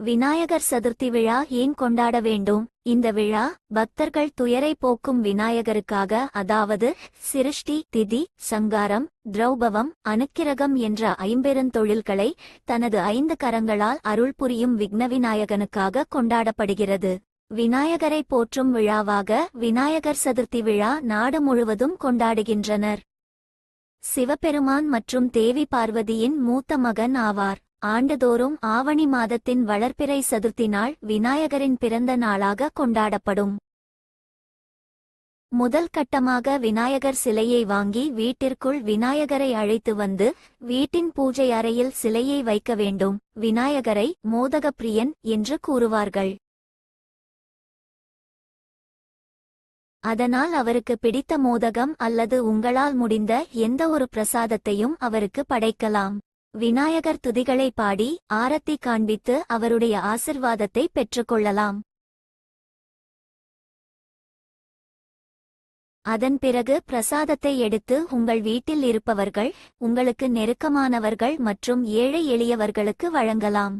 விநாயகர் சதுர்த்தி விழா ஏன் கொண்டாட வேண்டும்? இந்த விழா பக்தர்கள் துயரை போக்கும் விநாயகருக்காக அதாவது சிருஷ்டி திதி சங்காரம் திரௌபவம் அனுக்கிரகம் என்ற ஐம்பெருந்தொழில்களை தனது ஐந்து கரங்களால் அருள் புரியும் விக்ன விநாயகனுக்காக கொண்டாடப்படுகிறது. விநாயகரை போற்றும் விழாவாக விநாயகர் சதுர்த்தி விழா நாடு முழுவதும் கொண்டாடுகின்றனர். சிவபெருமான் மற்றும் தேவி பார்வதியின் மூத்த மகன் ஆவார். ஆண்டுதோறும் ஆவணி மாதத்தின் வளர்ப்பிறை சதுர்த்தி நாள் விநாயகரின் பிறந்த நாளாக கொண்டாடப்படும். முதல் கட்டமாக விநாயகர் சிலையை வாங்கி வீட்டிற்குள் விநாயகரை அழைத்து வந்து வீட்டின் பூஜை அறையில் சிலையை வைக்க வேண்டும். விநாயகரை மோதகப்பிரியன் என்று கூறுவார்கள். அதனால் அவருக்கு பிடித்த மோதகம் அல்லது உங்களால் முடிந்த எந்த ஒரு பிரசாதத்தையும் அவருக்கு படைக்கலாம். விநாயகர் துதிகளை பாடி ஆரத்தி காண்பித்து அவருடைய ஆசிர்வாதத்தை பெற்றுக்கொள்ளலாம். அதன் பிறகு பிரசாதத்தை எடுத்து உங்கள் வீட்டில் இருப்பவர்கள் உங்களுக்கு நெருக்கமானவர்கள் மற்றும் ஏழை எளியவர்களுக்கு வழங்கலாம்.